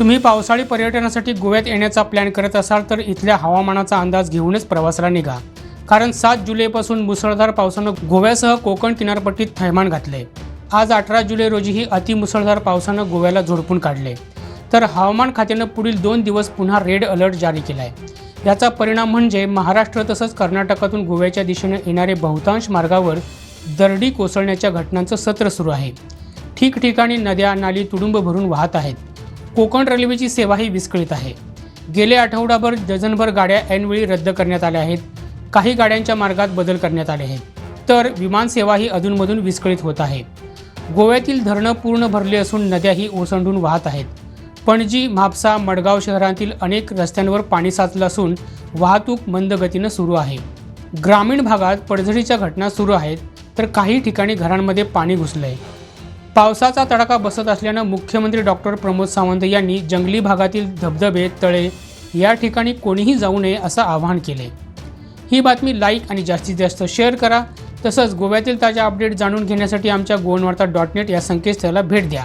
तुम्ही पावसाळी पर्यटनासाठी गोव्यात येण्याचा प्लॅन करत असाल तर इथल्या हवामानाचा अंदाज घेऊनच प्रवासाला निघा. कारण सात जुलैपासून मुसळधार पावसानं गोव्यासह कोकण किनारपट्टीत थैमान घातले आज अठरा जुलै रोजीही अतिमुसळधार पावसानं गोव्याला झोडपून काढले तर हवामान खात्यानं पुढील दोन दिवस पुन्हा रेड अलर्ट जारी केला आहे याचा परिणाम म्हणजे महाराष्ट्र तसंच कर्नाटकातून गोव्याच्या दिशेनं येणारे बहुतांश मार्गावर दरडी कोसळण्याच्या घटनांचं सत्र सुरू आहे. ठिकठिकाणी नद्या नाली तुडुंब भरून वाहत आहेत. कोकण रेल्वेची सेवाही विस्कळीत आहे. गेले आठवडाभर डझनभर गाड्या ऐनवेळी रद्द करण्यात आल्या आहेत. काही गाड्यांच्या मार्गात बदल करण्यात आले आहेत. तर विमानसेवाही अधूनमधून विस्कळीत होत आहे. गोव्यातील धरणं पूर्ण भरली असून नद्याही ओसंडून वाहत आहेत. पणजी म्हापसा मडगाव शहरातील अनेक रस्त्यांवर पाणी साचलं असून वाहतूक मंद गतीनं सुरू आहे. ग्रामीण भागात पडझडीच्या घटना सुरू आहेत तर काही ठिकाणी घरांमध्ये पाणी घुसलं आहे पावसाचा तडाखा बसत असल्यानं मुख्यमंत्री डॉक्टर प्रमोद सावंत यांनी जंगली भागातील धबधबे तळे या ठिकाणी कोणीही जाऊ नये असं आवाहन केले. ही बातमी लाईक आणि जास्तीत जास्त शेअर करा. तसंच गोव्यातील ताज्या अपडेट जाणून घेण्यासाठी आमच्या गोवनवार्ता डॉट नेट या संकेतस्थळाला भेट द्या.